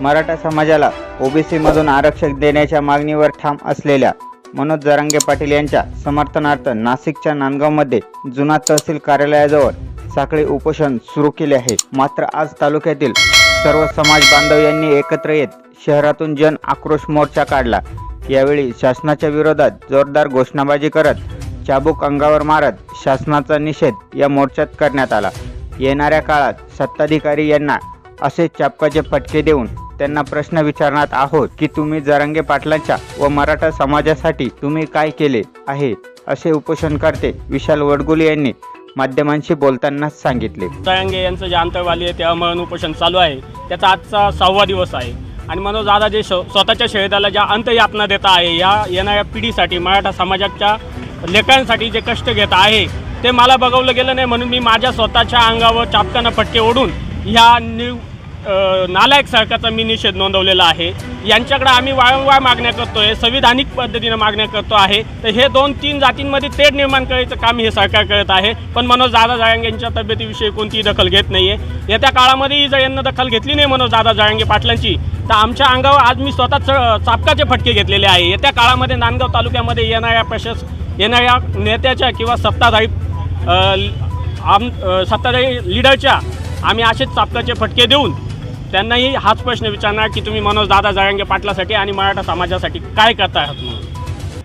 मराठा समाजाला ओबीसीमधून आरक्षण देण्याच्या मागणीवर ठाम असलेल्या मनोज जरांगे पाटील यांच्या समर्थनार्थ नाशिकच्या नांदगावमध्ये जुना तहसील कार्यालयाजवळ साखळी उपोषण सुरू केले आहे. मात्र आज तालुक्यातील सर्व समाज बांधव यांनी एकत्र येत शहरातून जन आक्रोश मोर्चा काढला. यावेळी शासनाच्या विरोधात जोरदार घोषणाबाजी करत चाबूक अंगावर मारत शासनाचा निषेध या मोर्चात करण्यात आला. येणाऱ्या काळात सत्ताधिकारी यांना असे चापकाचे फटके देऊन त्यांना प्रश्न विचारणार आहोत की तुम्ही जरांगे पाटलांच्या व मराठा समाजासाठी तुम्ही काय केले आहे असे उपोषणकर्ते विशाल वडगुले यांनी माध्यमांशी बोलताना सांगितले. तळंगे यांचं जे आंतरवाली आहे ते अमरण उपोषण चालू आहे. त्याचा आजचा सहावा दिवस आहे. आणि मनोज दादा जे स्वतःच्या शरीराला ज्या अंतयातना देत आहे या येणाऱ्या पिढीसाठी मराठा समाजाच्या लेकरांसाठी जे कष्ट घेत आहे ते मला बघवलं गेलं नाही म्हणून मी माझ्या स्वतःच्या अंगावर चापकानं फटके ओढून ह्या न्यू नालायक सरकारचा मी निषेध नोंदवलेला आहे. यांच्याकडे आम्ही वारंवार मागण्या करतो आहे संविधानिक पद्धतीनं मागण्या करतो आहे. तर हे दोन तीन जातींमध्ये तेढ निर्माण करायचं काम हे सरकार करत आहे. पण मनोज दादा जाळंगे यांच्या तब्येतीविषयी कोणतीही दखल घेत नाही आहे येत्या काळामध्येही जर यांना दखल घेतली नाही मनोज दादा जाळंगे पाटलांची तर आमच्या अंगावर आज मी स्वतः च- चापकाचे फटके घेतलेले आहे. येत्या काळामध्ये नांदगाव तालुक्यामध्ये येणाऱ्या प्रशास येणाऱ्या नेत्याच्या किंवा सत्ताधारी आम सत्ताधारी लिडरच्या आम्ही असेच चापकाचे फटके देऊन त्यांनाही हाच प्रश्न विचारणार की तुम्ही मनोज दादा जरांगे पाटलासाठी आणि मराठा समाजासाठी काय करता आहात म्हणून